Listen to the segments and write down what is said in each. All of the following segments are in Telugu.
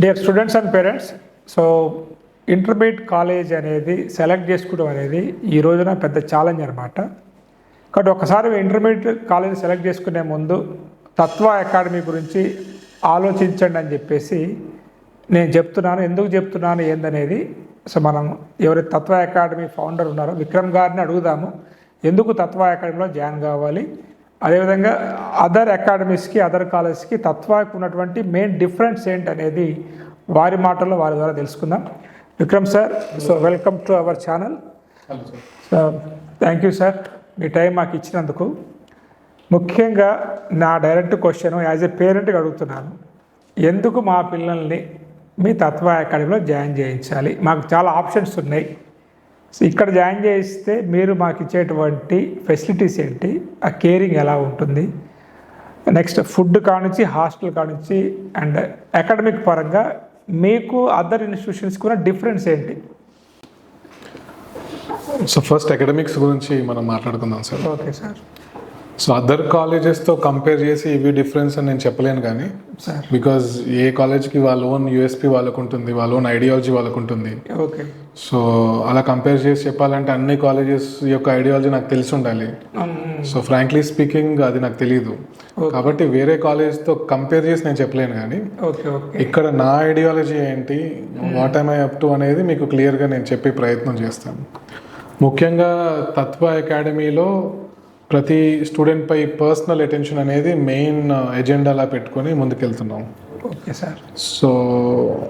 Dear students and parents so intermediate college అనేది సెలెక్ట్ చేసుకోవడం అనేది ఈ రోజున పెద్ద ఛాలెంజ్ అనమాట కాబట్టి ఒకసారి ఇంటర్మీడియట్ కాలేజ్ సెలెక్ట్ చేసుకునే ముందు తత్వ అకాడమీ గురించి ఆలోచించండి అని చెప్పేసి నేను చెప్తున్నాను. ఎందుకు చెప్తున్నాను? ఏందనేది సో మనం ఎవరైతే తత్వ అకాడమీ ఫౌండర్ ఉన్నారో విక్రమ్ గారిని అడుగుదాము. ఎందుకు తత్వ అకాడమీలో జాయిన్ కావాలి? అదేవిధంగా అదర్ అకాడమీస్కి అదర్ కాలేజ్కి తత్వాకి ఉన్నటువంటి మెయిన్ డిఫరెన్స్ ఏంటి అనేది వారి మాటల్లో వారి ద్వారా తెలుసుకుందాం. Vikram sir so welcome to our channel so thank you sir me time మాకు ఇచ్చినందుకు. ముఖ్యంగా నా డైరెక్ట్ క్వశ్చన్ యాజ్ ఎ పేరెంట్గా అడుగుతున్నాను. ఎందుకు మా పిల్లల్ని మీ తత్వ అకాడమీలో జాయిన్ చేయించాలి? మాకు చాలా ఆప్షన్స్ ఉన్నాయి. సో ఇక్కడ జాయిన్ చేయిస్తే మీరు మాకు ఇచ్చేటువంటి ఫెసిలిటీస్ ఏంటి? ఆ కేరింగ్ ఎలా ఉంటుంది? నెక్స్ట్ ఫుడ్ కానుంచి హాస్టల్ కానుంచి అండ్ అకాడమిక్ పరంగా మీకు అదర్ ఇన్స్టిట్యూషన్స్కి ఉన్న డిఫరెన్స్ ఏంటి? సో ఫస్ట్ అకాడమిక్స్ గురించి మనం మాట్లాడుకుందాం sir okay sir so other కాలేజెస్తో compare చేసి ఇవి డిఫరెన్స్ అని నేను చెప్పలేను కానీ సార్ బికాజ్ ఏ కాలేజ్కి వాళ్ళ ఓన్ యూఎస్పి వాళ్ళకు ఉంటుంది వాళ్ళ ఓన్ ఐడియాలజీ వాళ్ళకు ఉంటుంది ఓకే సో అలా కంపేర్ చేసి చెప్పాలంటే అన్ని కాలేజెస్ యొక్క ఐడియాలజీ నాకు తెలిసి ఉండాలి. సో ఫ్రాంక్లీ స్పీకింగ్ అది నాకు తెలియదు కాబట్టి వేరే కాలేజ్తో కంపేర్ చేసి నేను చెప్పలేను కానీ ఇక్కడ నా ఐడియాలజీ ఏంటి వాట్ ఐ అప్ టు అనేది మీకు క్లియర్గా నేను చెప్పే ప్రయత్నం చేస్తాను. ముఖ్యంగా తత్వ అకాడమీలో ప్రతి స్టూడెంట్ పై పర్సనల్ అటెన్షన్ అనేది మెయిన్ ఎజెండాలా పెట్టుకొని ముందుకెళ్తున్నాం. ఓకే సార్ సో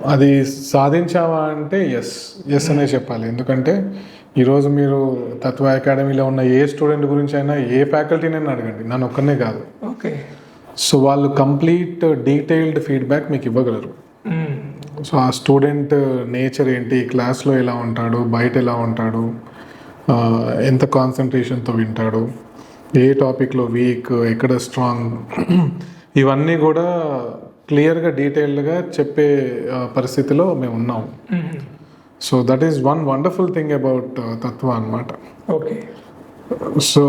అది సాధించావా అంటే ఎస్ ఎస్ అనే చెప్పాలి. ఎందుకంటే ఈరోజు మీరు తత్వ అకాడమీలో ఉన్న ఏ స్టూడెంట్ గురించి అయినా ఏ ఫ్యాకల్టీనైనా అడగండి. నన్ను ఒక్కనే కాదు. ఓకే సో వాళ్ళు కంప్లీట్ డీటెయిల్డ్ ఫీడ్బ్యాక్ మీకు ఇవ్వగలరు. సో ఆ స్టూడెంట్ నేచర్ ఏంటి? క్లాస్లో ఎలా ఉంటాడు? బయట ఎలా ఉంటాడు? ఎంత కాన్సన్ట్రేషన్తో వింటాడు? ఏ టాపిక్లో వీక్? ఎక్కడ స్ట్రాంగ్? ఇవన్నీ కూడా క్లియర్గా డీటెయిల్డ్గా చెప్పే పరిస్థితిలో మేము ఉన్నాం. So that is one wonderful thing about Tatva అన్నమాట. Okay. So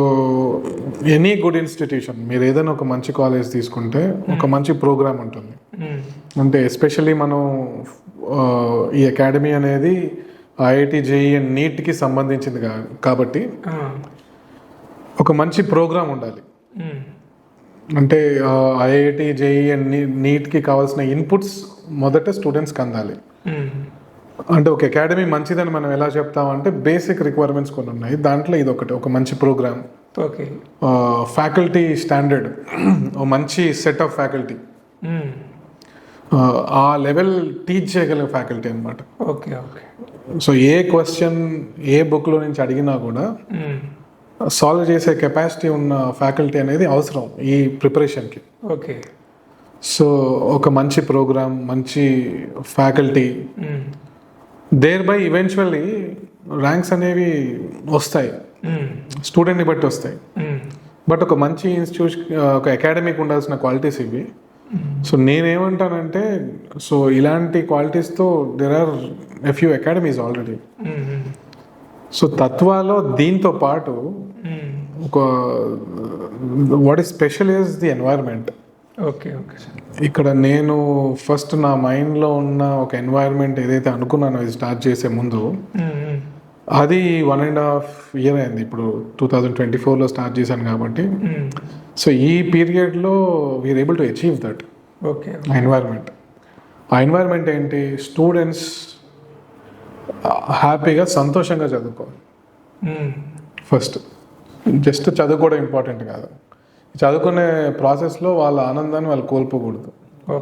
any good institution మీరు ఏదైనా ఒక మంచి కాలేజ్ తీసుకుంటే ఒక మంచి ప్రోగ్రామ్ ఉంటుంది. అంటే ఎస్పెషల్లీ మనం ఈ అకాడమీ అనేది ఐఐటి జేఈ అండ్ నీట్కి సంబంధించింది కాబట్టి ఒక మంచి ప్రోగ్రామ్ ఉండాలి. అంటే ఐఐటి జేఈ అండ్ నీట్కి కావాల్సిన ఇన్పుట్స్ మొదట స్టూడెంట్స్కి అందాలి. అంటే ఒక అకాడమీ మంచిదని మనం ఎలా చెప్తామంటే బేసిక్ రిక్వైర్మెంట్స్ కొన్ని ఉన్నాయి. దాంట్లో ఇది ఒకటి ఒక మంచి ప్రోగ్రామ్ ఓకే. ఫ్యాకల్టీ స్టాండర్డ్ ఒక మంచి సెట్ ఆఫ్ ఫ్యాకల్టీ ఆ లెవెల్ టీచ్ చేయగలిగే ఫ్యాకల్టీ అనమాట ఓకే ఓకే. సో ఏ క్వశ్చన్ ఏ బుక్లో నుంచి అడిగినా కూడా సాల్వ్ చేసే కెపాసిటీ ఉన్న ఫ్యాకల్టీ అనేది అవసరం ఈ ప్రిపరేషన్కి ఓకే. సో ఒక మంచి ప్రోగ్రామ్ మంచి faculty there by eventually ranks అనేవి వస్తాయి. స్టూడెంట్ని బట్టి వస్తాయి. బట్ ఒక మంచి ఇన్స్టిట్యూట్ ఒక అకాడమీకి ఉండాల్సిన క్వాలిటీస్ ఇవి. సో నేనేమంటానంటే సో ఇలాంటి క్వాలిటీస్తో there are a few academies already so తత్వాలో దీంతో పాటు ఒక what is special is the environment okay okay ఇక్కడ నేను ఫస్ట్ నా మైండ్లో ఉన్న ఒక ఎన్వైర్న్మెంట్ ఏదైతే అనుకున్నానో ఇది స్టార్ట్ చేసే ముందు అది వన్ అండ్ హాఫ్ ఇయర్ అయింది. ఇప్పుడు టూ థౌజండ్ ట్వంటీ ఫోర్లో స్టార్ట్ చేశాను కాబట్టి. సో ఈ పీరియడ్లో we're able to achieve that okay environment ఆ ఎన్వైర్న్మెంట్ ఏంటి? స్టూడెంట్స్ హ్యాపీగా సంతోషంగా చదువుకోవాలి. ఫస్ట్ జస్ట్ చదువుకోవడం ఇంపార్టెంట్ కాదు. చదువుకునే ప్రాసెస్లో వాళ్ళ ఆనందాన్ని వాళ్ళు కోల్పోకూడదు.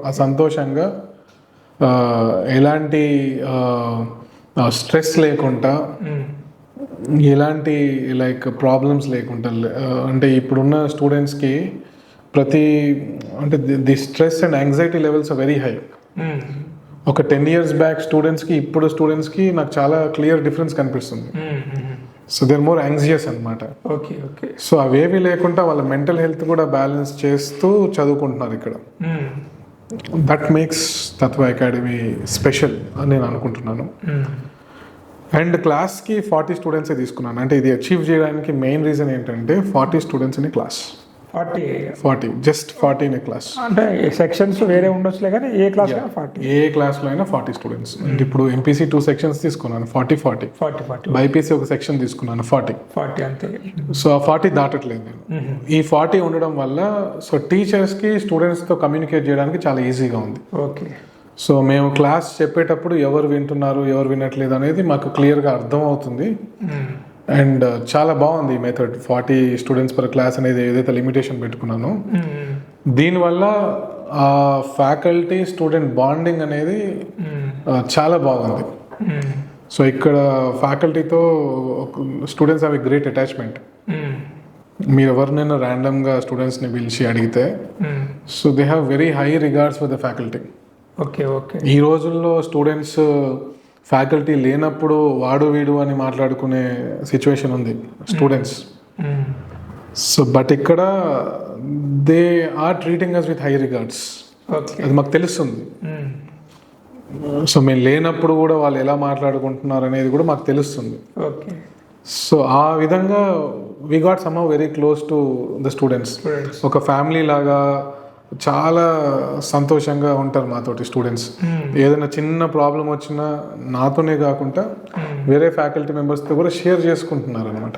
ఆ సంతోషంగా ఎలాంటి స్ట్రెస్ లేకుండా ఎలాంటి లైక్ ప్రాబ్లమ్స్ లేకుండా అంటే ఇప్పుడున్న స్టూడెంట్స్కి ప్రతి అంటే the stress and anxiety levels very high. ఒక టెన్ ఇయర్స్ బ్యాక్ స్టూడెంట్స్కి ఇప్పుడు స్టూడెంట్స్కి నాకు చాలా క్లియర్ డిఫరెన్స్ కనిపిస్తుంది. సో దేర్ మోర్ యాంగ్జియస్ అనమాట ఓకే ఓకే సో అవేవి లేకుండా వాళ్ళ మెంటల్ హెల్త్ కూడా బ్యాలెన్స్ చేస్తూ చదువుకుంటున్నారు ఇక్కడ. That makes Tatva academy special అని నేను అనుకుంటున్నాను. అండ్ క్లాస్కి ఫార్టీ స్టూడెంట్సే తీసుకున్నాను. అంటే ఇది అచీవ్ చేయడానికి మెయిన్ రీజన్ ఏంటంటే forty students in class forty. Forty just forty in a class. అంటే సెక్షన్స్ వేరే ఉండొచ్చులే కానీ ఏ క్లాస్ ఫార్టీ. ఏ క్లాస్లో అయినా ఫార్టీ స్టూడెంట్స్. అంటే ఇప్పుడు ఎంపీసీ టూ సెక్షన్స్ తీసుకున్నాను forty forty. Forty forty. BiPC ఒక సెక్షన్ తీసుకున్నాను ఫార్టీ. ఫార్టీ అంతే. సో ఆ ఫార్టీ దాటట్లేదు నేను. ఈ ఫార్టీ ఉండడం వల్ల సో టీచర్స్కి స్టూడెంట్స్తో కమ్యూనికేట్ చేయడానికి చాలా ఈజీగా ఉంది. ఓకే. సో మేము క్లాస్ చెప్పేటప్పుడు ఎవరు వింటున్నారు ఎవరు వినట్లేదు అనేది మాకు క్లియర్గా అర్థం అవుతుంది అండ్ చాలా బాగుంది ఈ method forty students per class అనేది ఏదైతే లిమిటేషన్ పెట్టుకున్నానో దీనివల్ల ఆ ఫ్యాకల్టీ స్టూడెంట్ బాండింగ్ అనేది ఆ, చాలా బాగుంది. సో ఇక్కడ ఫ్యాకల్టీతో students have a great attachment మీరు ఎవరినైనా ర్యాండమ్గా స్టూడెంట్స్ని పిలిచి అడిగితే so they have very high regards for the faculty okay okay ఈ రోజుల్లో స్టూడెంట్స్ ఫ్యాకల్టీ లేనప్పుడు వాడు వీడు అని మాట్లాడుకునే సిచ్యువేషన్ ఉంది స్టూడెంట్స్ సో బట్ ఇక్కడ they are treating us with high regards అది మాకు తెలుస్తుంది. సో మేము లేనప్పుడు కూడా వాళ్ళు ఎలా మాట్లాడుకుంటున్నారు అనేది కూడా మాకు తెలుస్తుంది. ఓకే సో ఆ విధంగా we got some very close to the students ఒక ఫ్యామిలీ లాగా చాలా సంతోషంగా ఉంటారు మాతోటి స్టూడెంట్స్ ఏదైనా చిన్న ప్రాబ్లం వచ్చినా నాతోనే కాకుండా వేరే ఫ్యాకల్టీ మెంబర్స్తో కూడా షేర్ చేసుకుంటున్నారు అనమాట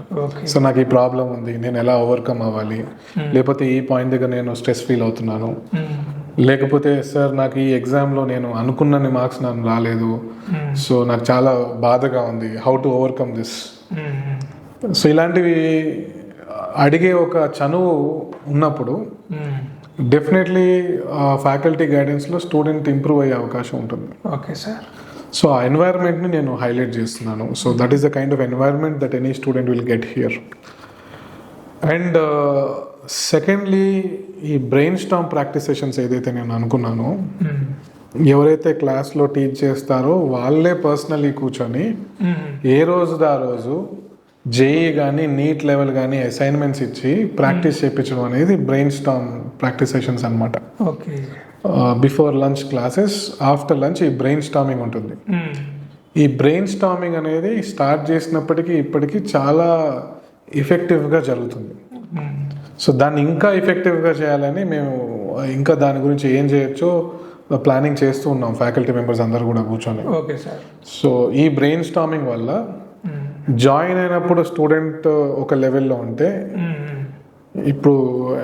సో నాకు ఈ ప్రాబ్లం ఉంది నేను ఎలా ఓవర్కమ్ అవ్వాలి? లేకపోతే ఈ పాయింట్ దగ్గర నేను స్ట్రెస్ ఫీల్ అవుతున్నాను? లేకపోతే సార్ నాకు ఈ ఎగ్జామ్లో నేను అనుకున్నన్ని మార్క్స్ నాకు రాలేదు. సో నాకు చాలా బాధగా ఉంది. How to overcome this so ఇలాంటివి అడిగే ఒక చనువు ఉన్నప్పుడు డెఫినెట్లీ ఫ్యాకల్టీ గైడెన్స్లో స్టూడెంట్ ఇంప్రూవ్ అయ్యే అవకాశం ఉంటుంది. ఓకే సార్ సో ఆ ఎన్వైర్న్మెంట్ని నేను హైలైట్ చేస్తున్నాను. So that is the kind of environment that any student will get here and secondly ఈ బ్రెయిన్ స్టామ్ ప్రాక్టీస్ సెషన్స్ ఏదైతే నేను అనుకున్నానో ఎవరైతే క్లాస్లో టీచ్ చేస్తారో వాళ్ళే పర్సనలీ కూర్చొని ఏ రోజు ఆ రోజు జేఈ కానీ నీట్ లెవెల్ కానీ అసైన్మెంట్స్ ఇచ్చి ప్రాక్టీస్ చేయించడం అనేది బ్రెయిన్ స్టామ్ ప్రాక్టీస్ సెషన్స్ అనమాట okay. Before lunch classes after lunch ఈ బ్రెయిన్ స్టామింగ్ ఉంటుంది ఈ బ్రెయిన్ స్టామింగ్ అనేది స్టార్ట్ చేసినప్పటికీ ఇప్పటికీ చాలా ఎఫెక్టివ్గా జరుగుతుంది. సో దాన్ని ఇంకా ఎఫెక్టివ్గా చేయాలని మేము ఇంకా దాని గురించి ఏం చేయొచ్చో ప్లానింగ్ చేస్తూ ఉన్నాం ఫ్యాకల్టీ మెంబర్స్ అందరూ కూడా కూర్చొని. Okay sir. సో ఈ బ్రెయిన్ స్టామింగ్ వల్ల జాయిన్ అయినప్పుడు స్టూడెంట్ ఒక లెవెల్లో ఉంటే ఇప్పుడు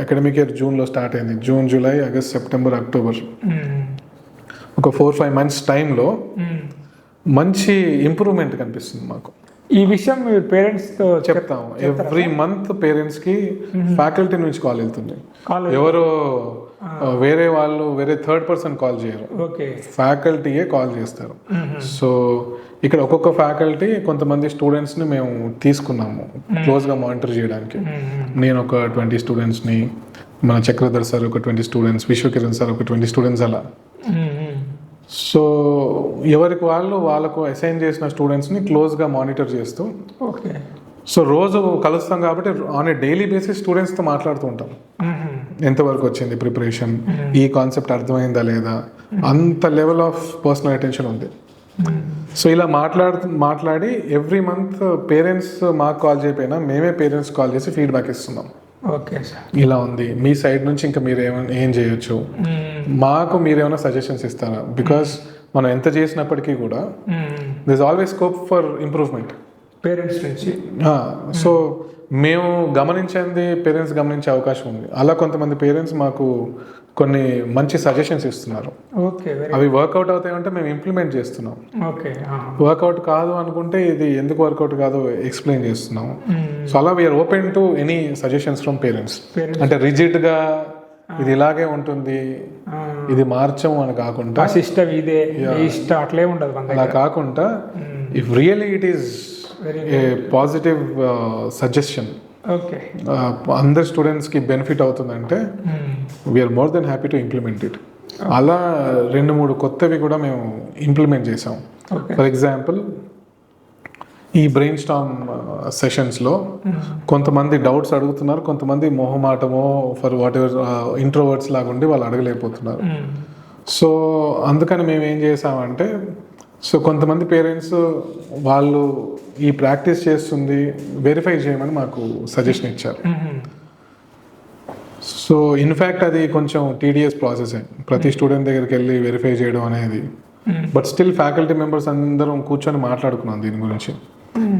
అకాడమిక్ ఇయర్ జూన్లో స్టార్ట్ అయింది. June July August September October ఒక ఫోర్ ఫైవ్ మంత్స్ టైంలో మంచి ఇంప్రూవ్మెంట్ కనిపిస్తుంది మాకు. ఈ విషయం మీరు పేరెంట్స్తో చెప్తాం. ఎవ్రీ మంత్ పేరెంట్స్కి ఫ్యాకల్టీ నుంచి కాల్ వెళ్తుంది. ఎవరో వేరే వాళ్ళు వేరే థర్డ్ పర్సన్ కాల్ చేయరు. ఓకే. ఫ్యాకల్టీయే కాల్ చేస్తారు. సో ఇక్కడ ఒక్కొక్క ఫ్యాకల్టీ కొంతమంది స్టూడెంట్స్ని మేము తీసుకున్నాము క్లోజ్గా మానిటర్ చేయడానికి. నేను ఒక ట్వంటీ స్టూడెంట్స్ని మన చక్రధర్ సార్ ఒక ట్వంటీ స్టూడెంట్స్ విశ్వకిరణ్ సార్ ఒక ట్వంటీ స్టూడెంట్స్ అలా. సో ఎవరికి వాళ్ళు వాళ్ళకు అసైన్ చేసిన స్టూడెంట్స్ని క్లోజ్గా మానిటర్ చేస్తూ ఓకే. సో రోజు కలుస్తాం కాబట్టి ఆన్ ఏ డైలీ బేసిస్ స్టూడెంట్స్తో మాట్లాడుతూ ఉంటాం. ఎంతవరకు వచ్చింది ప్రిపరేషన్ ఈ కాన్సెప్ట్ అర్థమైందా లేదా? అంత లెవెల్ ఆఫ్ పర్సనల్ అటెన్షన్ ఉంది. సో ఇలా మాట్లాడు మాట్లాడి ఎవ్రీ మంత్ పేరెంట్స్ మాకు కాల్ చేయకపోయినా మేమే పేరెంట్స్ కాల్ చేసి ఫీడ్బ్యాక్ ఇస్తున్నాం. Okay sir. ఇలా ఉంది. మీ సైడ్ నుంచి ఇంకా మీరు ఏమైనా ఏం చేయొచ్చు? మాకు మీరేమైనా సజెషన్స్ ఇస్తారా? బికాస్ మనం ఎంత చేసినప్పటికీ కూడా this always scope for improvement parents నుంచి. సో మేము గమనించింది పేరెంట్స్ గమనించే అవకాశం ఉంది. అలా కొంతమంది పేరెంట్స్ మాకు కొన్ని మంచి సజెషన్స్ ఇస్తున్నారు. ఓకే అవి వర్కౌట్ అవుతాయంటే మేము ఇంప్లిమెంట్ చేస్తున్నాం. ఓకే వర్కౌట్ కాదు అనుకుంటే ఇది ఎందుకు వర్కౌట్ కాదో ఎక్స్ప్లెయిన్ చేస్తున్నాం సో అలా we're open to any suggestions from parents అంటే రిజిడ్గా ఇది ఇలాగే ఉంటుంది ఇది మార్చము అని కాకుండా సిస్టమ్ ఇదే ఇష్టం అట్లే ఉండదు అలా కాకుండా if really it is a positive suggestion okay అందరు స్టూడెంట్స్కి బెనిఫిట్ అవుతుందంటే we're more then happy to implement it అలా రెండు మూడు కొత్తవి కూడా మేము ఇంప్లిమెంట్ చేసాం ఫర్ ఎగ్జాంపుల్ ఈ బ్రెయిన్ స్టామ్ సెషన్స్లో కొంతమంది డౌట్స్ అడుగుతున్నారు కొంతమంది మొహమాటమో ఫర్ వాట్ ఎవర్ ఇంట్రోవర్డ్స్ లాగా ఉండి వాళ్ళు అడగలేకపోతున్నారు. సో అందుకని మేము ఏం చేసామంటే సో కొంతమంది పేరెంట్స్ వాళ్ళు ఈ ప్రాక్టీస్ చేస్తుంది వెరిఫై చేయమని మాకు సజెషన్ ఇచ్చారు. సో ఇన్ఫ్యాక్ట్ అది కొంచెం టీడీఎస్ ప్రాసెస్ ప్రతి స్టూడెంట్ దగ్గరికి వెళ్ళి వెరిఫై చేయడం అనేది. బట్ స్టిల్ ఫ్యాకల్టీ మెంబర్స్ అందరం కూర్చొని మాట్లాడుకున్నాం దీని గురించి.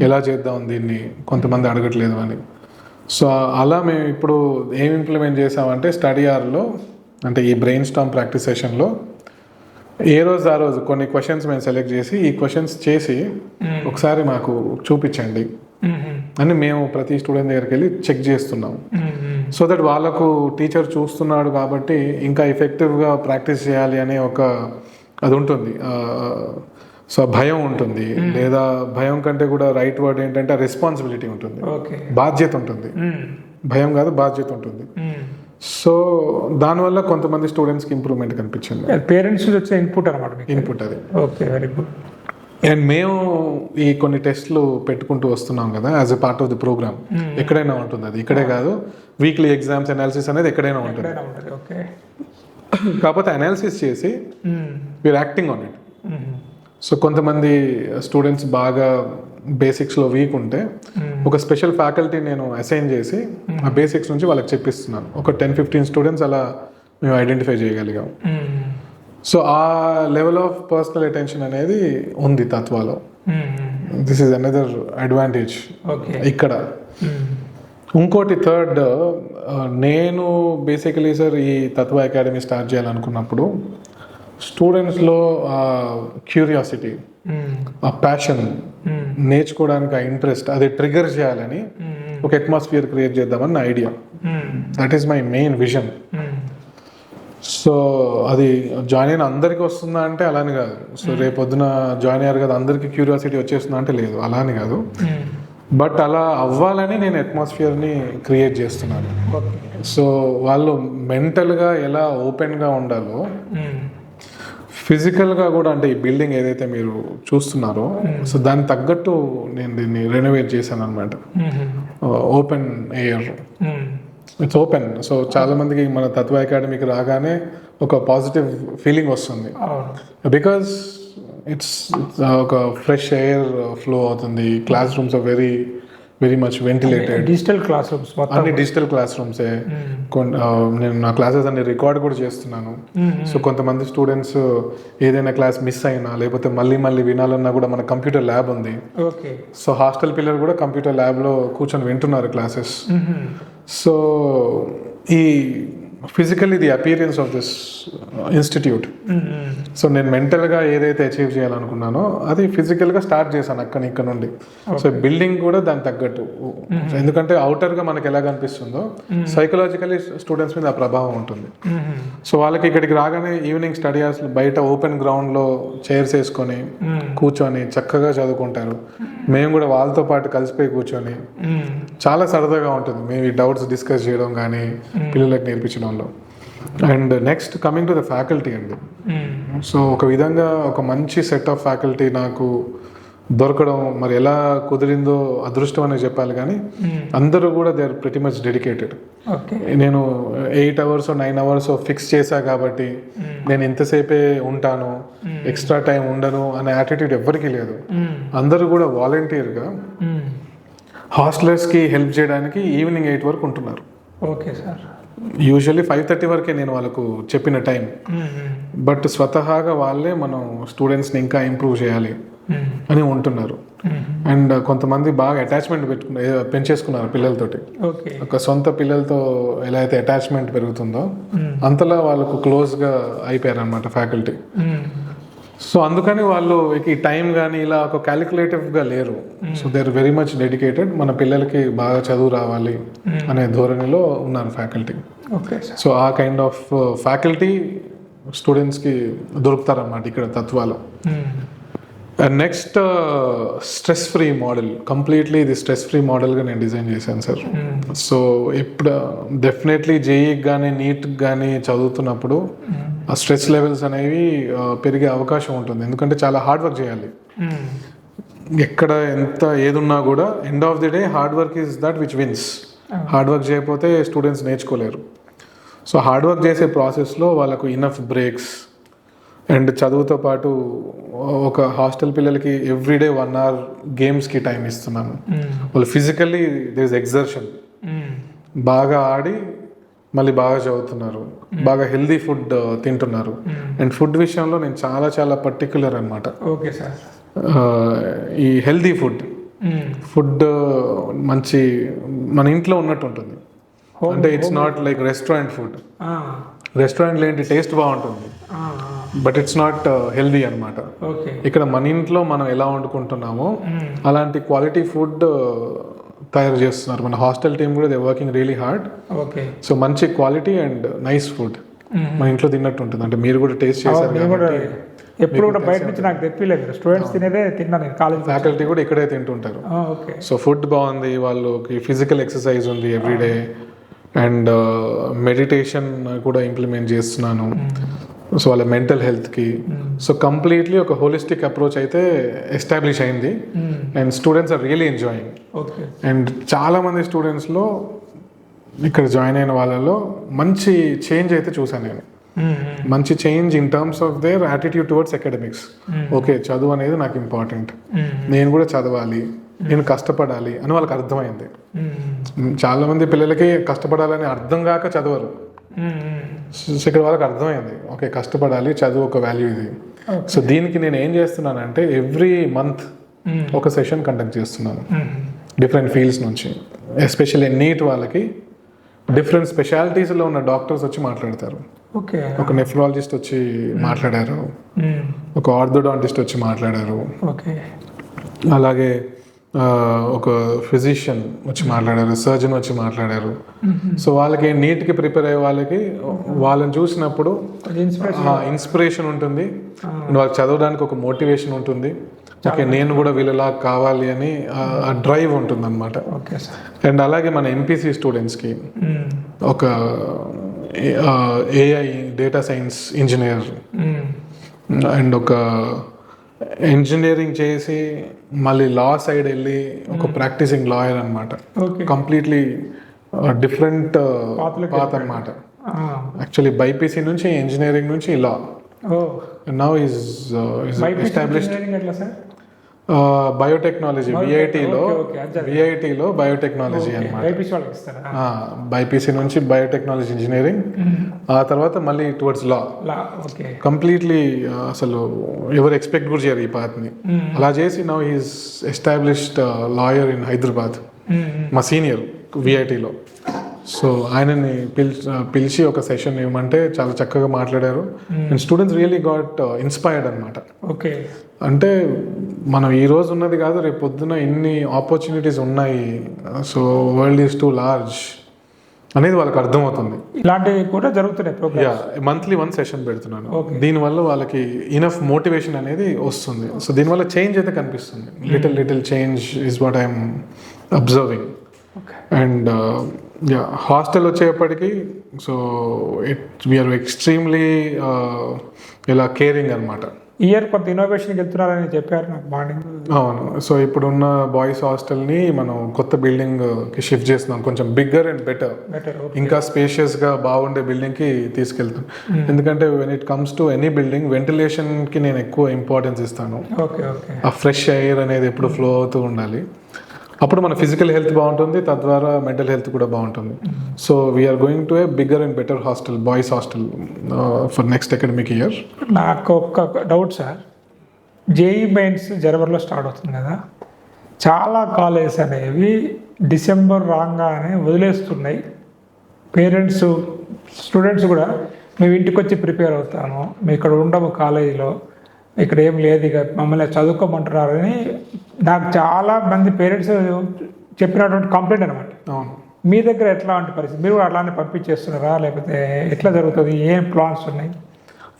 ఎలా చేద్దాం దీన్ని? కొంతమంది అడగట్లేదు అని. సో అలా మేము ఇప్పుడు ఏం ఇంప్లిమెంట్ చేసామంటే స్టడీ అవర్లో అంటే ఈ బ్రెయిన్ స్టామ్ ప్రాక్టీస్ సెషన్లో ఏ రోజు ఆ రోజు కొన్ని క్వశ్చన్స్ మేము సెలెక్ట్ చేసి ఈ క్వశ్చన్స్ చేసి ఒకసారి మాకు చూపించండి అని మేము ప్రతి స్టూడెంట్ దగ్గరికి వెళ్ళి చెక్ చేస్తున్నాం. సో దట్ వాళ్ళకు టీచర్ చూస్తున్నాడు కాబట్టి ఇంకా ఎఫెక్టివ్గా ప్రాక్టీస్ చేయాలి అనే ఒక అది ఉంటుంది. సో భయం ఉంటుంది. లేదా భయం కంటే కూడా రైట్ వర్డ్ ఏంటంటే రెస్పాన్సిబిలిటీ ఉంటుంది. బాధ్యత ఉంటుంది. భయం కాదు బాధ్యత ఉంటుంది. సో దానివల్ల కొంతమంది స్టూడెంట్స్కి ఇంప్రూవ్మెంట్ కనిపించింది. పేరెంట్స్ వచ్చే ఇన్పుట్ అనమాట ఇన్పుట్ అది. ఓకే వెరీ గుడ్ అండ్ మేము ఈ కొన్ని టెస్ట్లు పెట్టుకుంటూ వస్తున్నాం కదా as a part of the program ఎక్కడైనా ఉంటుంది అది. ఇక్కడే కాదు వీక్లీ ఎగ్జామ్స్ అనాలిసిస్ అనేది ఎక్కడైనా ఉంటుంది. కాకపోతే అనాలిసిస్ చేసి we're acting on it so కొంతమంది స్టూడెంట్స్ బాగా బేసిక్స్లో వీక్ ఉంటే ఒక స్పెషల్ ఫ్యాకల్టీ నేను అసైన్ చేసి ఆ బేసిక్స్ నుంచి వాళ్ళకి చెప్పిస్తున్నాను. ఒక టెన్ ఫిఫ్టీన్ స్టూడెంట్స్ అలా మేము ఐడెంటిఫై చేయగలిగాం. సో ఆ లెవెల్ ఆఫ్ పర్సనల్ అటెన్షన్ అనేది ఉంది తత్వాలో. This is another advantage okay. ఇక్కడ. ఇంకోటి థర్డ్ నేను బేసికలీ సార్ ఈ తత్వ అకాడమీ స్టార్ట్ చేయాలనుకున్నప్పుడు స్టూడెంట్స్లో ఆ క్యూరియాసిటీ ఆ ప్యాషన్ నేర్చుకోవడానికి ఆ ఇంట్రెస్ట్ అది ట్రిగర్ చేయాలని ఒక అట్మాస్ఫియర్ క్రియేట్ చేద్దామని నా idea that is my main vision so అది జాయిన్ అయిన అందరికి వస్తుందా అంటే అలానే కాదు. సో రేపు పొద్దున జాయిన్ అయ్యారు కదా అందరికి క్యూరియాసిటీ వచ్చేస్తుందా అంటే లేదు. అలానే కాదు. బట్ అలా అవ్వాలని నేను అట్మాస్ఫియర్ని క్రియేట్ చేస్తున్నాను. సో వాళ్ళు మెంటల్గా ఎలా ఓపెన్గా ఉండాలో ఫిజికల్గా కూడా అంటే ఈ బిల్డింగ్ ఏదైతే మీరు చూస్తున్నారో సో దానికి తగ్గట్టు నేను దీన్ని రెనోవేట్ చేశాను అనమాట open air. It's open so చాలా మందికి మన తత్వ అకాడమీకి రాగానే ఒక పాజిటివ్ ఫీలింగ్ వస్తుంది. బికాస్ ఇట్స్ ఒక ఫ్రెష్ ఎయిర్ ఫ్లో అవుతుంది. Classrooms are very very much ventilated digital classrooms అన్ని డిజిటల్ క్లాస్ రూమ్సే నేను నా క్లాసెస్ అన్ని రికార్డ్ కూడా చేస్తున్నాను. సో కొంతమంది స్టూడెంట్స్ ఏదైనా క్లాస్ మిస్ అయినా లేకపోతే మళ్ళీ మళ్ళీ వినాలన్నా కూడా మన కంప్యూటర్ ల్యాబ్ ఉంది. సో హాస్టల్ పిల్లలు కూడా కంప్యూటర్ ల్యాబ్లో కూర్చొని వింటున్నారు క్లాసెస్ సో ఈ physically the appearance of this institute so నేను మెంటల్గా ఏదైతే అచీవ్ చేయాలనుకున్నానో అది ఫిజికల్గా స్టార్ట్ చేశాను అక్కడ ఇక్కడ నుండి. సో బిల్డింగ్ కూడా దానికి తగ్గట్టు. ఎందుకంటే అవుటర్గా మనకి ఎలా కనిపిస్తుందో సైకలాజికలీ స్టూడెంట్స్ మీద ఆ ప్రభావం ఉంటుంది. సో వాళ్ళకి ఇక్కడికి రాగానే ఈవినింగ్ స్టడీ అవర్స్ బయట ఓపెన్ గ్రౌండ్లో చైర్స్ వేసుకొని కూర్చొని చక్కగా చదువుకుంటారు. మేము కూడా వాళ్ళతో పాటు కలిసిపోయి కూర్చొని చాలా సరదాగా ఉంటుంది. మేము ఈ డౌట్స్ డిస్కస్ చేయడం కానీ పిల్లలకు నేర్పించడంలో and next coming to the faculty అండి. సో ఒక విధంగా ఒక మంచి సెట్ ఆఫ్ ఫ్యాకల్టీ నాకు దొరకడం మరి ఎలా కుదిరిందో అదృష్టం అనే చెప్పాలి కానీ అందరూ కూడా they are pretty much dedicated నేను eight hours nine hours fix చేశా కాబట్టి నేను ఇంతసేపే ఉంటాను ఎక్స్ట్రా టైం ఉండను అనే యాటిట్యూడ్ ఎవ్వరికీ లేదు. అందరూ కూడా వాలంటీర్గా హాస్టలర్స్కి హెల్ప్ చేయడానికి ఈవినింగ్ ఎయిట్ వరకు ఉంటున్నారు. Okay sir usually five thirty వరకే నేను వాళ్ళకు చెప్పిన టైం. బట్ స్వతహాగా వాళ్ళే మనం స్టూడెంట్స్ని ఇంకా ఇంప్రూవ్ చేయాలి అని ఉంటున్నారు. అండ్ కొంతమంది బాగా అటాచ్మెంట్ పెట్టుకున్న పెంచేసుకున్నారు పిల్లలతోటి. ఒక సొంత పిల్లలతో ఎలా అయితే అటాచ్మెంట్ పెరుగుతుందో అంతలా వాళ్ళకు క్లోజ్గా అయిపోయారు అనమాట ఫ్యాకల్టీ సో అందుకని వాళ్ళు ఈ టైం కానీ ఇలా ఒక క్యాలిక్యులేటివ్గా లేరు. So they are very much dedicated మన పిల్లలకి బాగా చదువు రావాలి అనే ధోరణిలో ఉన్నారు ఫ్యాకల్టీ ఓకే సో ఆ కైండ్ ఆఫ్ ఫ్యాకల్టీ స్టూడెంట్స్కి దొరుకుతారన్నమాట ఇక్కడ తత్వాలు. Next stress free model completely ఇది స్ట్రెస్ ఫ్రీ మోడల్గా నేను డిజైన్ చేశాను సార్ సో ఇప్పుడు డెఫినెట్లీ జేఈకి కానీ నీట్కి కానీ చదువుతున్నప్పుడు ఆ స్ట్రెస్ లెవెల్స్ అనేవి పెరిగే అవకాశం ఉంటుంది. ఎందుకంటే చాలా హార్డ్ వర్క్ చేయాలి. ఎక్కడ ఎంత ఏదున్నా కూడా end of the day hard work is that which wins hard work చేయకపోతే స్టూడెంట్స్ నేర్చుకోలేరు. సో హార్డ్ వర్క్ చేసే ప్రాసెస్లో వాళ్ళకు ఇనఫ్ బ్రేక్స్ అండ్ చదువుతో పాటు ఒక హాస్టల్ పిల్లలకి ఎవ్రీడే వన్ అవర్ గేమ్స్కి టైం ఇస్తున్నాను. వాళ్ళు ఫిజికల్లీ దిర్ ఇస్ ఎగ్జర్షన్ బాగా ఆడి మళ్ళీ బాగా చదువుతున్నారు. బాగా హెల్దీ ఫుడ్ తింటున్నారు. అండ్ ఫుడ్ విషయంలో నేను చాలా చాలా పర్టికులర్ అనమాట ఓకే సార్. ఈ హెల్దీ ఫుడ్. ఫుడ్ మంచి మన ఇంట్లో ఉన్నట్టు ఉంటుంది. అంటే it's not like restaurant food రెస్టారెంట్లో ఏంటి టేస్ట్ బాగుంటుంది. బట్ ఇట్స్ నాట్ హెల్దీ అనమాట ఓకే. ఇక్కడ మన ఇంట్లో మనం ఎలా వండుకుంటున్నామో అలాంటి క్వాలిటీ ఫుడ్ తయారు చేస్తున్నారు. మన హాస్టల్ టీం కూడా they working really hard okay. So మంచి క్వాలిటీ అండ్ నైస్ ఫుడ్. మన ఇంట్లో తిన్నట్టు ఉంటుంది. అంటే మీరు కూడా టేస్ట్ చేశారు ఎప్పుడు కూడా బయట నుంచి నాకు తెప్పిలేదు. స్టూడెంట్స్ తినేదే తిన్నా నేను కాలేజ్ ఫ్యాకల్టీ కూడా ఇక్కడే తింటుంటారు. ఓకే. సో ఫుడ్ బాగుంది వాళ్ళకి ఫిజికల్ ఎక్సర్సైజ్ ఉంది ఎవ్రీడే అండ్ మెడిటేషన్ కూడా ఇంప్లిమెంట్ చేస్తున్నాను. సో వాళ్ళ మెంటల్ హెల్త్కి. సో కంప్లీట్లీ ఒక హోలిస్టిక్ అప్రోచ్ అయితే ఎస్టాబ్లిష్ అయింది. And students are really enjoying. Okay. And చాలా మంది స్టూడెంట్స్లో ఇక్కడ జాయిన్ అయిన వాళ్ళలో మంచి చేంజ్ అయితే చూసాను నేను. మంచి change in terms of their attitude towards academics. Okay చదువు అనేది నాకు ఇంపార్టెంట్. నేను కూడా చదవాలి. నేను కష్టపడాలి అని వాళ్ళకి అర్థమైంది. చాలా మంది పిల్లలకి కష్టపడాలని అర్థం కాక చదవరు. సో ఇక్కడ వాళ్ళకి అర్థమైంది. ఓకే కష్టపడాలి చదువు ఒక వాల్యూ ఇది. సో దీనికి నేను ఏం చేస్తున్నానంటే ఎవ్రీ మంత్ ఒక సెషన్ కండక్ట్ చేస్తున్నాను. డిఫరెంట్ ఫీల్డ్స్ నుంచి. ఎస్పెషల్లీ నీట్ వాళ్ళకి డిఫరెంట్ స్పెషాలిటీస్లో ఉన్న డాక్టర్స్ వచ్చి మాట్లాడతారు. ఓకే. ఒక నెఫ్రాలజిస్ట్ వచ్చి మాట్లాడారు. ఒక ఆర్థోడాంటిస్ట్ వచ్చి మాట్లాడారు. ఓకే. అలాగే ఒక ఫిజిషియన్ వచ్చి మాట్లాడారు సర్జన్ వచ్చి మాట్లాడారు. సో వాళ్ళకి నీట్కి ప్రిపేర్ అయ్యే వాళ్ళకి వాళ్ళని చూసినప్పుడు ఇన్స్పిరేషన్ ఉంటుంది. వాళ్ళకి చదవడానికి ఒక మోటివేషన్ ఉంటుంది. ఓకే నేను కూడా వీళ్ళలా కావాలి అని ఆ డ్రైవ్ ఉంటుంది అనమాట అండ్ అలాగే మన ఎంపీసీ స్టూడెంట్స్కి ఒక AI data science engineer and ఒక ఇంజనీరింగ్ చేసి మళ్ళీ లా సైడ్ వెళ్ళి ఒక ప్రాక్టీసింగ్ లాయర్ అనమాట ఓకే కంప్లీట్లీ డిఫరెంట్ పాత్ అనమాట యాక్చువల్లీ బైపీసీ నుంచి ఇంజనీరింగ్ నుంచి law now is established biotechnology విఐటిలో అర్థం. విఐటిలో బయోటెక్నాలజీ అనమాట బైపీసీ నుంచి బయోటెక్నాలజీ ఇంజనీరింగ్ ఆ తర్వాత మళ్ళీ టువర్డ్స్ లా కంప్లీట్లీ అసలు ఎవరు ఎక్స్పెక్ట్ కూడా చేయరు ఈ పాత్ని అలా చేసి now he's established lawyer in Hyderabad మా సీనియర్ విఐటిలో సో ఆయనని పిలిచి పిలిచి ఒక సెషన్ ఇవ్వమంటే చాలా చక్కగా మాట్లాడారు. And students really got inspired అనమాట ఓకే అంటే మనం ఈ రోజు ఉన్నది కాదు రేపు పొద్దున ఇన్ని ఆపర్చునిటీస్ ఉన్నాయి. So world is too large అనేది వాళ్ళకి అర్థమవుతుంది. ఇలాంటివి కూడా జరుగుతున్నాయి మంత్లీ వన్ సెషన్ పెడుతున్నాను. దీనివల్ల వాళ్ళకి ఇనఫ్ మోటివేషన్ అనేది వస్తుంది. సో దీనివల్ల చేంజ్ అయితే కనిపిస్తుంది. Little little change is what I'm observing and yeah hostel వచ్చేప్పటికి సో ఇట్ వీఆర్ ఎక్స్ట్రీమ్లీ ఇలా కేరింగ్ అనమాట ఇయర్ కొంత ఇన్నోవేషన్కి వెళ్తున్నారని చెప్పారు నాకు మార్నింగ్ అవును. సో ఇప్పుడున్న బాయ్స్ హాస్టల్ని మనం కొత్త బిల్డింగ్కి షిఫ్ట్ చేస్తున్నాం. కొంచెం బిగ్గర్ అండ్ బెటర్ బెటర్ ఇంకా స్పేషియస్గా బాగుండే బిల్డింగ్కి తీసుకెళ్తాం. ఎందుకంటే when it comes to any building వెంటిలేషన్కి నేను ఎక్కువ ఇంపార్టెన్స్ ఇస్తాను. ఓకే ఓకే ఆ ఫ్రెష్ ఎయిర్ అనేది ఎప్పుడు ఫ్లో అవుతూ ఉండాలి. అప్పుడు మన ఫిజికల్ హెల్త్ బాగుంటుంది తద్వారా మెంటల్ హెల్త్ కూడా బాగుంటుంది. So we're going to a bigger and better hostel boys hostel for next academic year నాకు ఒక్క డౌట్ సార్ జేఈ మెయిన్స్ జనవరిలో స్టార్ట్ అవుతుంది కదా. చాలా కాలేజెస్ అనేవి డిసెంబర్ రాగానే వదిలేస్తున్నాయి. పేరెంట్స్ స్టూడెంట్స్ కూడా మేము ఇంటికి వచ్చి ప్రిపేర్ అవుతాము మేము ఇక్కడ ఉండము కాలేజీలో ఇక్కడ ఏం లేదు ఇక మమ్మల్ని చదువుకోమంటున్నారని నాకు చాలా మంది పేరెంట్స్ చెప్పినటువంటి కంప్లైంట్ అనమాట అవును. మీ దగ్గర ఎట్లాంటి పరిస్థితి? మీరు కూడా అలానే పంపించేస్తున్నారా? లేకపోతే ఎట్లా జరుగుతుంది? ఏం ప్లాన్స్ ఉన్నాయి?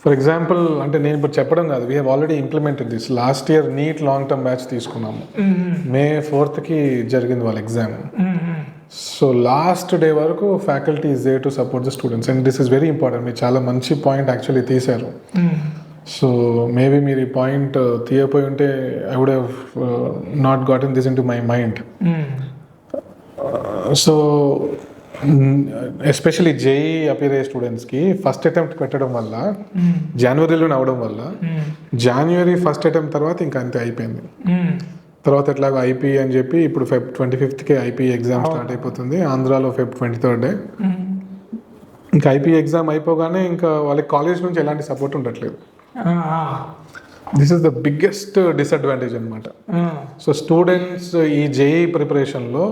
ఫర్ ఎగ్జాంపుల్ అంటే నేను ఇప్పుడు చెప్పడం కాదు we have already implemented this last year NEET long term batch తీసుకున్నాము. మే ఫోర్త్కి జరిగింది వాళ్ళ ఎగ్జామ్ సో లాస్ట్ డే వరకు faculty is there to support the students and this is very important మీరు చాలా మంచి పాయింట్ యాక్చువల్లీ తీశారు. సో మేబీ మీరు ఈ పాయింట్ తీయపోయి ఉంటే I would have not gotten this in to my mind so especially JEE appear స్టూడెంట్స్కి ఫస్ట్ అటెంప్ట్ పెట్టడం వల్ల జనవరిలోనే అవడం వల్ల జనవరి ఫస్ట్ అటెంప్ట్ తర్వాత ఇంకా అంతే అయిపోయింది. తర్వాత ఎట్లాగో ఐపీ అని చెప్పి ఇప్పుడు ఫెబ్ ట్వంటీ ఫిఫ్త్కి ఐపీ ఎగ్జామ్ స్టార్ట్ అయిపోతుంది. ఆంధ్రాలో ఫెబ్ ట్వంటీ థర్డ్ డే ఇంకా ఐపీ ఎగ్జామ్ అయిపోగానే ఇంకా వాళ్ళకి కాలేజ్ నుంచి ఎలాంటి సపోర్ట్ ఉండట్లేదు. This is the biggest disadvantage అనమాట సో స్టూడెంట్స్ ఈ జేఈ ప్రిపరేషన్లో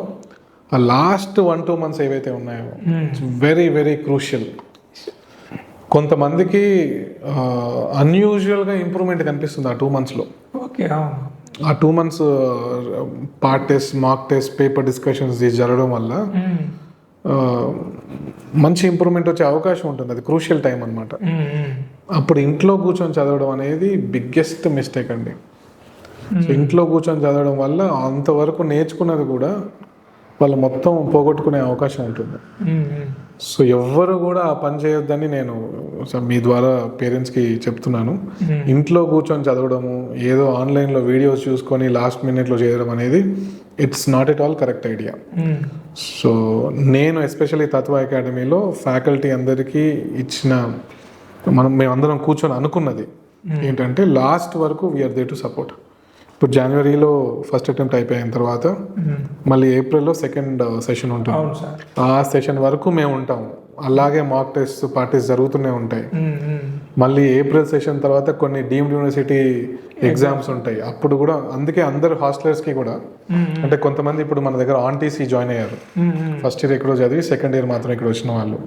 ఆ లాస్ట్ వన్ టూ మంత్స్ ఏవైతే ఉన్నాయో ఇట్స్ వెరీ వెరీ క్రూషియల్ కొంతమందికి అన్యూజువల్గా ఇంప్రూవ్మెంట్ కనిపిస్తుంది ఆ టూ మంత్స్లో ఓకే ఆ. Two months part test mock test paper discussions జరగడం వల్ల ఆ, మంచి ఇంప్రూవ్మెంట్ వచ్చే అవకాశం ఉంటుంది. అది క్రూషియల్ టైం అనమాట అప్పుడు ఇంట్లో కూర్చొని చదవడం అనేది బిగ్గెస్ట్ మిస్టేక్ అండి. సో ఇంట్లో కూర్చొని చదవడం వల్ల అంతవరకు నేర్చుకున్నది కూడా వాళ్ళు మొత్తం పోగొట్టుకునే అవకాశం ఉంటుంది. సో ఎవ్వరు కూడా ఆ పని చేయొద్దని నేను మీ ద్వారా పేరెంట్స్కి చెప్తున్నాను. ఇంట్లో కూర్చొని చదవడము ఏదో ఆన్లైన్లో వీడియోస్ చూసుకొని లాస్ట్ మినిట్లో చేయడం అనేది it's not at all correct idea. So నేను ఎస్పెషల్లీ తత్వ అకాడమీలో ఫ్యాకల్టీ అందరికీ ఇచ్చిన మనం మేమందరం కూర్చొని అనుకున్నది ఏంటంటే లాస్ట్ వరకు వీఆర్ దే టు సపోర్ట్ ఇప్పుడు జనవరిలో ఫస్ట్ అటెంప్ట్ అయిపోయిన తర్వాత. మళ్ళీ ఏప్రిల్లో సెకండ్ సెషన్ ఉంటుంది. సార్. ఆ సెషన్ వరకు మేము ఉంటాము అలాగే మాక్ టెస్ట్ పార్టీస్ జరుగుతూనే ఉంటాయి. మళ్ళీ ఏప్రిల్ సెషన్ తర్వాత కొన్ని డీమ్డ్ యూనివర్సిటీ ఎగ్జామ్స్ ఉంటాయి. అప్పుడు కూడా అందుకే అందరు హాస్టలర్స్కి కూడా అంటే కొంతమంది ఇప్పుడు మన దగ్గర ఆన్టీసీ జాయిన్ అయ్యారు. ఫస్ట్ ఇయర్ ఎక్కడో చదివి సెకండ్ ఇయర్ మాత్రం ఇక్కడ వచ్చిన వాళ్ళు.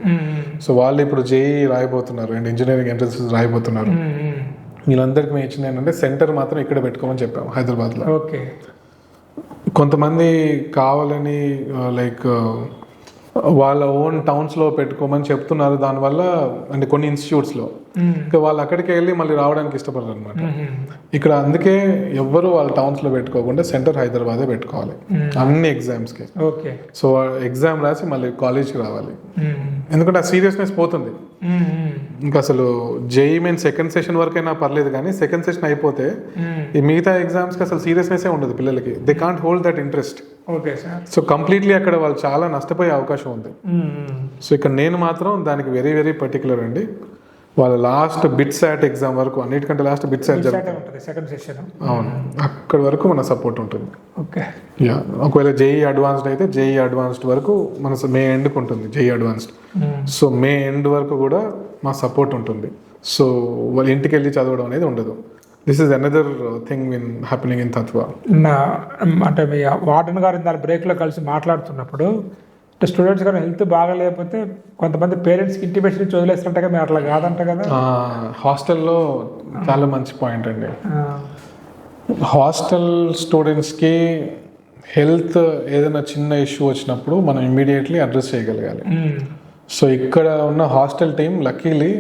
సో వాళ్ళు ఇప్పుడు జేఈ రాయబోతున్నారు. అండ్ ఇంజనీరింగ్ ఎంట్రన్సెస్ రాయబోతున్నారు. వీళ్ళందరికీ మేము ఇచ్చింది ఏంటంటే సెంటర్ మాత్రం ఇక్కడ పెట్టుకోమని చెప్పాము హైదరాబాద్లో. ఓకే. కొంతమంది కావాలని లైక్ వాళ్ళ ఓన్ టౌన్స్లో పెట్టుకోమని చెప్తున్నారు. దానివల్ల అంటే కొన్ని ఇన్స్టిట్యూట్స్లో. ఇంకా వాళ్ళు అక్కడికి వెళ్ళి మళ్ళీ రావడానికి ఇష్టపడరు అనమాట ఉమ్. ఇక్కడ అందుకే ఎవ్వరు వాళ్ళ టౌన్స్లో పెట్టుకోకుండా సెంటర్ హైదరాబాదే పెట్టుకోవాలి. అన్ని ఎగ్జామ్స్కి. ఓకే. సో ఎగ్జామ్ రాసి మళ్ళీ కాలేజ్కి రావాలి. ఎందుకంటే ఆ సీరియస్నెస్ పోతుంది. ఇంకా అసలు జేఈ మెయిన్ సెకండ్ సెషన్ వరకైనా పర్లేదు కానీ సెకండ్ సెషన్ అయిపోతే. ఈ మిగతా ఎగ్జామ్స్కి అసలు సీరియస్నెస్ ఉండదు పిల్లలకి. They can't hold that interest okay sir. So completely అక్కడ వాళ్ళు చాలా నష్టపోయే అవకాశం ఉంది. సో ఇక్కడ నేను మాత్రం దానికి వెరీ వెరీ పర్టికులర్ అండి. వాళ్ళ లాస్ట్ బిట్ సాట్ ఎగ్జామ్ వరకు అన్నిటికంటే లాస్ట్ బిట్ సాట్ సెకండ్ ఉంటుంది సెకండ్ సెషన్ అవును. అక్కడ వరకు మన సపోర్ట్ ఉంటుంది. ఓకే యా ఒకవేళ జేఈ అడ్వాన్స్డ్ అయితే జేఈ అడ్వాన్స్డ్ వరకు మన మే ఎండ్కి ఉంటుంది JEE Advanced. So May end వరకు కూడా మా సపోర్ట్ ఉంటుంది. సో వాళ్ళ ఇంటికి వెళ్ళి చదవడం అనేది ఉండదు. This is another thing in happening in Tatva నా అంటే మీ వార్డెన్ గారు దాని బ్రేక్లో కలిసి మాట్లాడుతున్నప్పుడు అంటే స్టూడెంట్స్ కానీ హెల్త్ బాగాలేకపోతే కొంతమంది పేరెంట్స్కి ఇంటిమేషన్ ఇచ్చి వదిలేస్తుంటే మీరు అట్లా కాదంట కదా. హాస్టల్లో చాలా మంచి పాయింట్ అండి. హాస్టల్ స్టూడెంట్స్కి హెల్త్ ఏదైనా చిన్న ఇష్యూ వచ్చినప్పుడు మనం ఇమీడియట్లీ అడ్రస్ చేయగలగాలి. సో ఇక్కడ ఉన్న hostel team luckily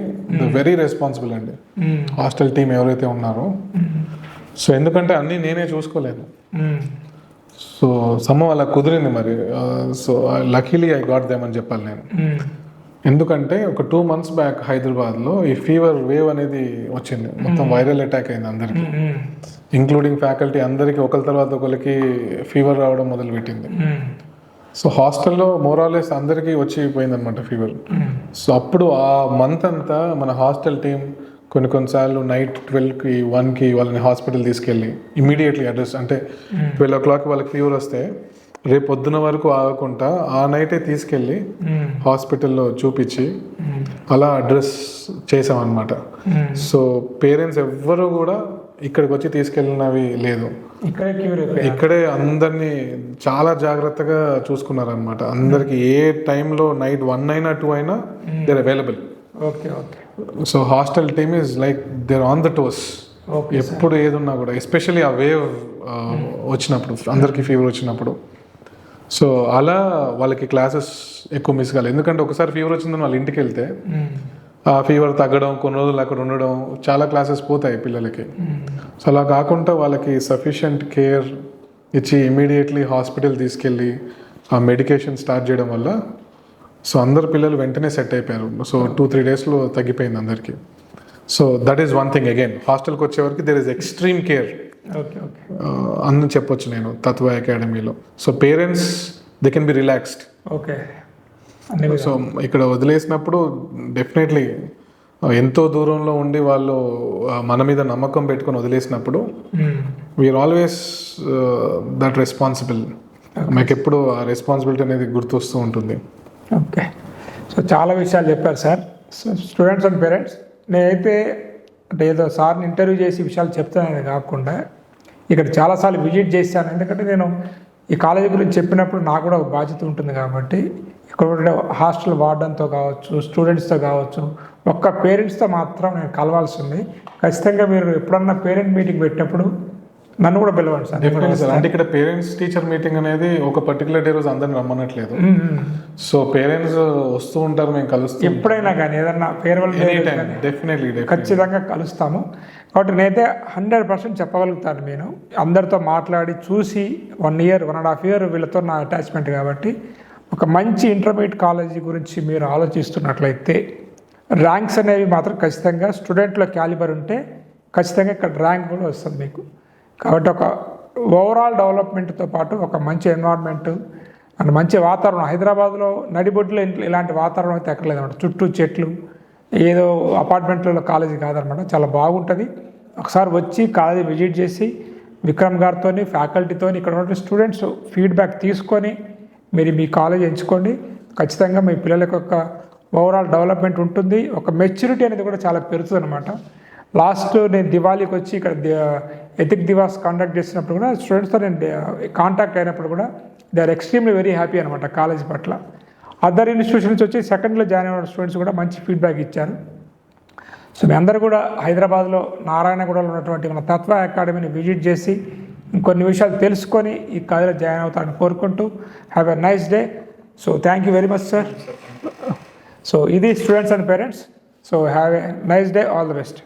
very responsible అండి. ఉమ్, హాస్టల్ టీం ఎవరైతే ఉన్నారో. సో ఎందుకంటే అన్నీ నేనే చూసుకోలేను సో సమ్మ అలా కుదిరింది మరి. So luckily I got them అని చెప్పాలి నేను. ఉమ్, ఎందుకంటే ఒక టూ మంత్స్ బ్యాక్ హైదరాబాద్లో ఈ ఫీవర్ వేవ్ అనేది వచ్చింది. మొత్తం వైరల్ అటాక్ అయింది అందరికి. ఇంక్లూడింగ్ ఫ్యాకల్టీ అందరికి ఒకరి తర్వాత ఒకరికి ఫీవర్ రావడం మొదలుపెట్టింది. సో హాస్టల్లో మోరాలెస్ అందరికీ వచ్చి పోయిందనమాట ఫీవర్ సో అప్పుడు ఆ మంత్ అంతా మన హాస్టల్ టీం కొన్ని కొన్నిసార్లు నైట్ ట్వెల్వ్కి వన్కి వాళ్ళని హాస్పిటల్ తీసుకెళ్ళి ఇమీడియట్లీ అడ్రస్ అంటే ట్వెల్వ్ ఓ క్లాక్ వాళ్ళకి ఫీవర్ వస్తే రేపు పొద్దున వరకు ఆగకుండా ఆ నైటే తీసుకెళ్ళి హాస్పిటల్లో చూపించి అలా అడ్రస్ చేసామన్నమాట. సో పేరెంట్స్ ఎవ్వరూ కూడా ఇక్కడికి వచ్చి తీసుకెళ్ళినవి లేదు. ఇక్కడే అందరినీ చాలా జాగ్రత్తగా చూసుకున్నారనమాట అందరికి ఏ టైంలో నైట్ వన్ అయినా టూ అయినా they're available. Okay okay. So hostel team is like they're on the toes ఎప్పుడు ఏది ఉన్నా కూడా ఎస్పెషల్లీ ఆ వేవ్ వచ్చినప్పుడు అందరికీ ఫీవర్ వచ్చినప్పుడు. సో అలా వాళ్ళకి క్లాసెస్ ఎక్కువ మిస్ కాలేదు. ఎందుకంటే ఒకసారి ఫీవర్ వచ్చిందని వాళ్ళ ఇంటికి వెళ్తే ఉమ్, ఆ ఫీవర్ తగ్గడం కొన్ని రోజులు అక్కడ ఉండడం చాలా క్లాసెస్ పోతాయి పిల్లలకి. సో అలా కాకుండా వాళ్ళకి సఫిషియంట్ కేర్ ఇచ్చి ఇమీడియట్లీ హాస్పిటల్ తీసుకెళ్ళి ఆ మెడికేషన్ స్టార్ట్ చేయడం వల్ల సో అందరు పిల్లలు వెంటనే సెట్ అయిపోయారు. సో టూ త్రీ డేస్లో తగ్గిపోయింది అందరికీ. So that is one thing again హాస్టల్కి వచ్చేవరకు there is extreme care okay okay అని చెప్పొచ్చు నేను తత్వ అకాడమీలో. So parents they can be relaxed okay. So ఇక్కడ వదిలేసినప్పుడు డెఫినెట్లీ ఎంతో దూరంలో ఉండి వాళ్ళు మన మీద నమ్మకం పెట్టుకొని వదిలేసినప్పుడు వీఆర్ ఆల్వేస్ దట్ రెస్పాన్సిబుల్ మాకు ఎప్పుడు ఆ రెస్పాన్సిబిలిటీ అనేది గుర్తొస్తూ ఉంటుంది. ఓకే. సో చాలా విషయాలు చెప్పారు సార్. స్టూడెంట్స్ అండ్ పేరెంట్స్ నేనైతే అంటే ఏదో సార్ని ఇంటర్వ్యూ చేసి విషయాలు చెప్తానని కాకుండా ఇక్కడ చాలాసార్లు విజిట్ చేశాను. ఎందుకంటే నేను ఈ కాలేజీ గురించి చెప్పినప్పుడు నాకు కూడా ఒక బాధ్యత ఉంటుంది కాబట్టి ఇక్కడ హాస్టల్ వార్డన్తో కావచ్చు స్టూడెంట్స్తో కావచ్చు ఒక్క పేరెంట్స్తో మాత్రం నేను కలవాల్సి ఉంది. ఖచ్చితంగా మీరు ఎప్పుడన్నా పేరెంట్ మీటింగ్ పెట్టినప్పుడు నన్ను కూడా పిలవండి సార్. Definitely sir. అంటే ఇక్కడ పేరెంట్స్ టీచర్ మీటింగ్ అనేది ఒక పర్టికులర్ డే రోజు అందరిని రమ్మనట్లేదు. సో పేరెంట్స్ వస్తూ ఉంటారు మేము కలుస్తాం ఎప్పుడైనా కానీ ఏదన్నా ఫేర్వెల్ డెఫినెట్లీ ఖచ్చితంగా కలుస్తాము. కాబట్టి నేనైతే హండ్రెడ్ పర్సెంట్ చెప్పగలుగుతాను నేను. అందరితో మాట్లాడి చూసి one year one and half year వీళ్ళతో నా అటాచ్మెంట్ కాబట్టి ఒక మంచి ఇంటర్మీడియట్ కాలేజీ గురించి మీరు ఆలోచిస్తున్నట్లయితే ర్యాంక్స్ అనేవి మాత్రం ఖచ్చితంగా స్టూడెంట్లో క్యాలిబర్ ఉంటే ఖచ్చితంగా ఇక్కడ ర్యాంక్ కూడా వస్తుంది మీకు. కాబట్టి ఒక ఓవరాల్ డెవలప్మెంట్తో పాటు ఒక మంచి ఎన్వైర్న్మెంట్ అండ్ మంచి వాతావరణం. హైదరాబాద్లో నడిబొడ్డులో ఇంట్లో ఇలాంటి వాతావరణం అయితే ఎక్కడలేదన్నమాట చుట్టూ చెట్లు ఏదో అపార్ట్మెంట్లలో కాలేజీ కాదనమాట చాలా బాగుంటుంది. ఒకసారి వచ్చి కాలేజీ విజిట్ చేసి విక్రమ్ గారితో ఫ్యాకల్టీతో ఇక్కడ ఉన్న స్టూడెంట్స్ ఫీడ్బ్యాక్ తీసుకొని మీరు మీ కాలేజ్ ఎంచుకోండి. ఖచ్చితంగా మీ పిల్లలకు ఒక ఓవరాల్ డెవలప్మెంట్ ఉంటుంది. ఒక మెచ్యూరిటీ అనేది కూడా చాలా పెరుగుతుంది అనమాట లాస్ట్ నేను దివాళీకి వచ్చి ఇక్కడ ఎథిక్ దివాస్ కాంటాక్ట్ చేసినప్పుడు కూడా స్టూడెంట్స్తో నేను కాంటాక్ట్ అయినప్పుడు కూడా they are extremely very happy అనమాట కాలేజ్ పట్ల. అదర్ ఇన్స్టిట్యూషన్స్ వచ్చి సెకండ్లో జాయిన్ అయిన స్టూడెంట్స్ కూడా మంచి ఫీడ్బ్యాక్ ఇచ్చారు. సో మీ అందరూ కూడా హైదరాబాద్లో నారాయణగూడలో ఉన్నటువంటి మన తత్వ అకాడమీని విజిట్ చేసి ఇంకొన్ని విషయాలు తెలుసుకొని ఈ కాలేజీలో జాయిన్ అవుతారని కోరుకుంటూ have a nice day so thank you very much sir so ఇది students and parents so have a nice day all the best